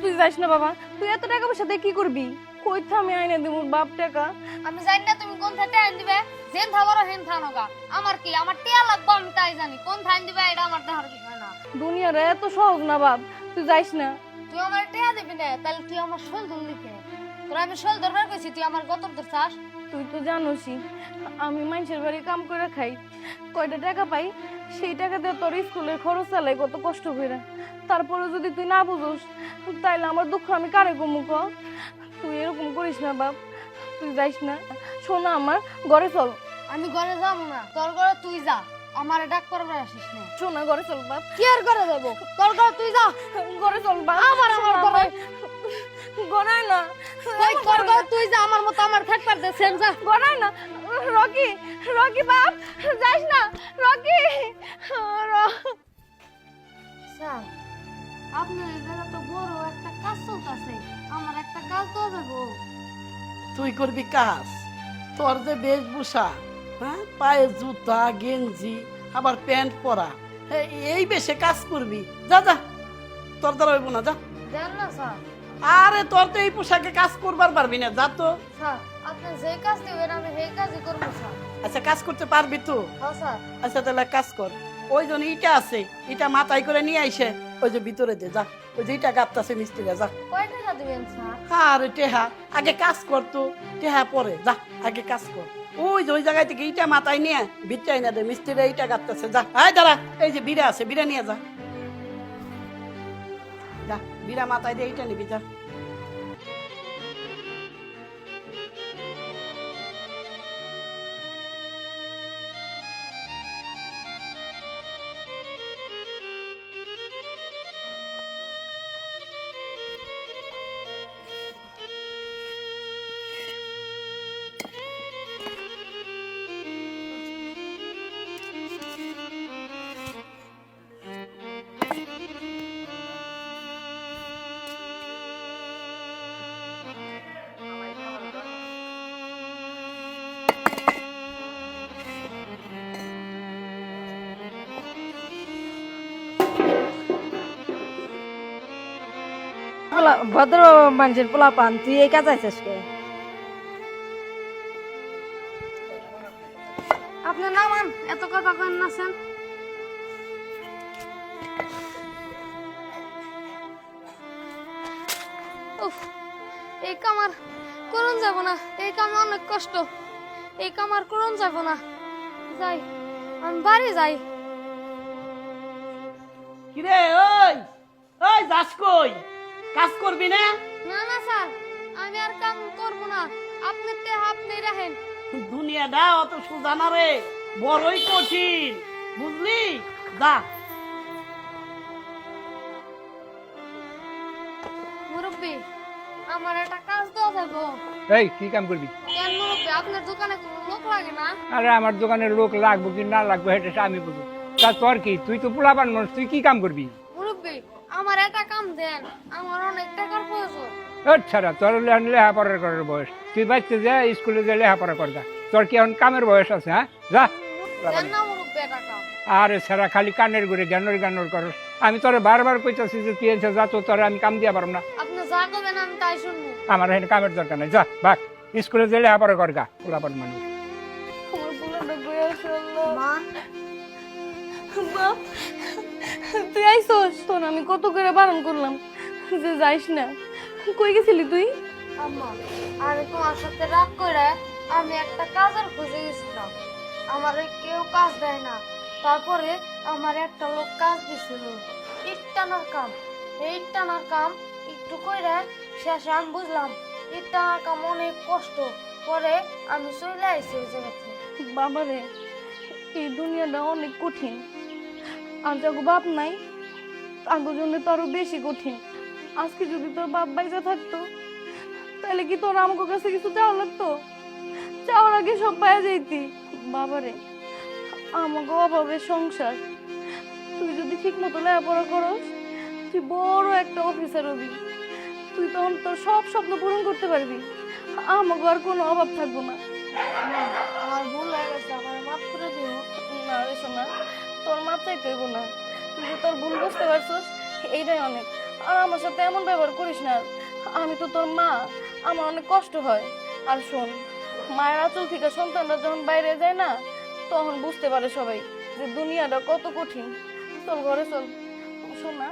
তুই যাইস না বাবা। তুই এত টাকা পয়সা দিয়ে কি করবি? কই আমি আইনে দিব বাপ টাকা? আমি জানি না তুমি কোন থাই আইন দিবে। যেন থাবারও হেন থানোগা আমার কি আমার টিয়া লাগবে আমি তাই জানি। কোন থাইন দিবে এটা আমার দেখার বিষয় না। দুনিয়ার এত সহজ না বাপ। তুই যাইস না। তুই আমার টিয়া দিবি না তাহলে তুই আমার শোল কে তোর আমি শোল ধরবার কইছি তুই আমার গতর ধরছাস তুই তো জানোসই আমি মানুষের বাড়ি কাম করে খাই। কয়টা টাকা পাই সেই টাকা দিয়ে তোর স্কুলের খরচ চালাই কত কষ্ট করে। তারপরে যদি তুই না বুঝোস তাইলে আমার দুঃখ আমি কারে কমু ক তুই এরকম করিস না বাপ। তুই যাইস না। শোনা আমার ঘরে চল। আমি ঘরে যাব না তোর ঘরে তুই যা। আমার ডাক করবে আসিস না। শোনা ঘরে চল বাপ কি আর করে যাব? তোর ঘরে তুই যা। ঘরে চল বাপ আমার আমার ঘরে। গড়াই না। ওই তোর ঘরে তুই যা আমার মতো আমার থাকবার দে সেম যা। গড়াই না। রকি রকি বাপ যাইস না। রকি স্যার আপনার এখানে তো বড় একটা কাজ চলতেছে। আমার একটা কাজ তো দেবো তুই করবি কাজ। তোর যে বেশভূষা হ্যাঁ পায়ে জুতা গেঞ্জি আবার প্যান্ট পরা। এ- এই বেশে কাজ করবি। যা যা। তোর দ্বারা হইব না যা। দেন না স্যার। আরে তোর তো এই পোশাকে কাজ করবার পারবি না যা তো। স্যার আপনি যে কাজ দিবেন আমি সেই কাজই করব স্যার। আচ্ছা কাজ করতে পারবি তো? হ্যাঁ স্যার। আচ্ছা তাহলে কাজ কর। ওই জন্য ইটা আছে ইটা মাথায় করে নিয়ে আইসে ওই যে ভিতরে দে যা। ওই যে ইটা গাপতাছে মিস্ত্রিরা যা। কয় টাকা দিবেন স্যার? আরে টেহা। আগে কাজ কর তো। টেহা পরে যা। আগে কাজ কর। ওই যে ওই জায়গায় থেকে ইটা মাথায় নিয়ে বিটাই না দে মিস্ত্রিরা ইটা কাটতেছে যা। হাই দাঁড়া, এই যে বিড়া আছে, বিড়া নিয়ে যা। যা, বিড়া মাথায় দিয়ে ইটা নিবি, যা। ভদ্র মানুষের পোলা পান তুই এই কাজ আইছিস কে? আপনি নামান এত কথা কেন নাছেন উফ এই কামার করুন যাব না এই কামে অনেক কষ্ট। এই কামার করুন যাব না। যাই আমি বাড়ি যাই। কিরে ওই ওই যাস কই? কাজ করবি না? না না স্যার। আমি আর কাম করব না। আপনি তে আপনি রাখেন। দুনিয়াটা অত সোজা না রে। বড়ই কঠিন বুঝলি? যা মুরব্বী আমার একটা কাজ দেওয়া যাব এই কি কাম করবি? কেন মুরব্বী আপনার দোকানে কোনো লোক লাগে না? আরে আমার দোকানে লোক লাগবো কি না লাগবো সেটা আমি বুঝব তা তোর কি? তুই তো পোলাপান মানুষ তুই কি কাম করবি? মুরব্বী আমার একটা কাম দেন আমার অনেক টাকার প্রয়োজন। ছাড়া তোর লেহান লেহাপড়া করার বয়স। তুই বাচ্চা যা স্কুলে যা লেহাপড়া কর যা। তোর কি এখন কামের বয়স আছে হ্যাঁ? যা। আরে সারা খালি কানের ঘুরে জ্ঞানের জ্ঞানের করস আমি তোরে বারবার কইতাছি যে তুই এসে যা তো তোর আমি কাম দিয়া পারব না। আপনি যা করবেন আমি তাই শুনব। আমার এখানে কামের দরকার নাই। যা বাক স্কুলে যে লেহাপড়া কর গা পোলাপান মানুষ। মা। তুই আইসোস তোর আমি কত করে বারণ করলাম যে যাইস না। কই গেছিলি তুই? আম্মা আমি তোমার সাথে রাগ করে আমি একটা কাজের খুঁজে গেছিলাম। আমার কেউ কাজ দেয় না। তারপরে আমার একটা লোক কাজ দিছিল। ইট টানার কাম ইট টানার কাম একটু কইরা শেষে আমি বুঝলাম ইট টানার কাম অনেক কষ্ট। পরে আমি চলে আইছি ওই জায়গা থেকে বাবারে এই দুনিয়াটা অনেক কঠিন। আর যাগো বাপ নাই আগো জন্য তো আরও বেশি কঠিন। আজকে যদি তোর বাপ বাইজা থাকতো তাহলে কি তোর আমাকে কাছে কিছু চাওয়া লাগতো? চাওয়ার আগে সব পাওয়া যাইতি। বাবারে আমাকে অভাবের সংসার। তুই যদি ঠিক মতো লেখাপড়া করস, তুই বড় একটা অফিসার হবি। তুই তখন তোর সব স্বপ্ন পূরণ করতে পারবি। আমাকে আর কোনো অভাব থাকব না। আমার ভুল হয়ে গেছে, আমার মাফ করে না রে সোনা তোর মাথায় পেব না। তুই যে তোর ভুল বুঝতে পারছিস, এইটাই অনেক। আর আমার সাথে এমন ব্যবহার করিস না। আমি তো তোর মা, আমার অনেক কষ্ট হয়। আর শোন, মায়ের আঁচল থেকে সন্তানরা যখন বাইরে যায় না, তখন বুঝতে পারে সবাই যে দুনিয়াটা কত কঠিন। চল ঘরে চল। শোন না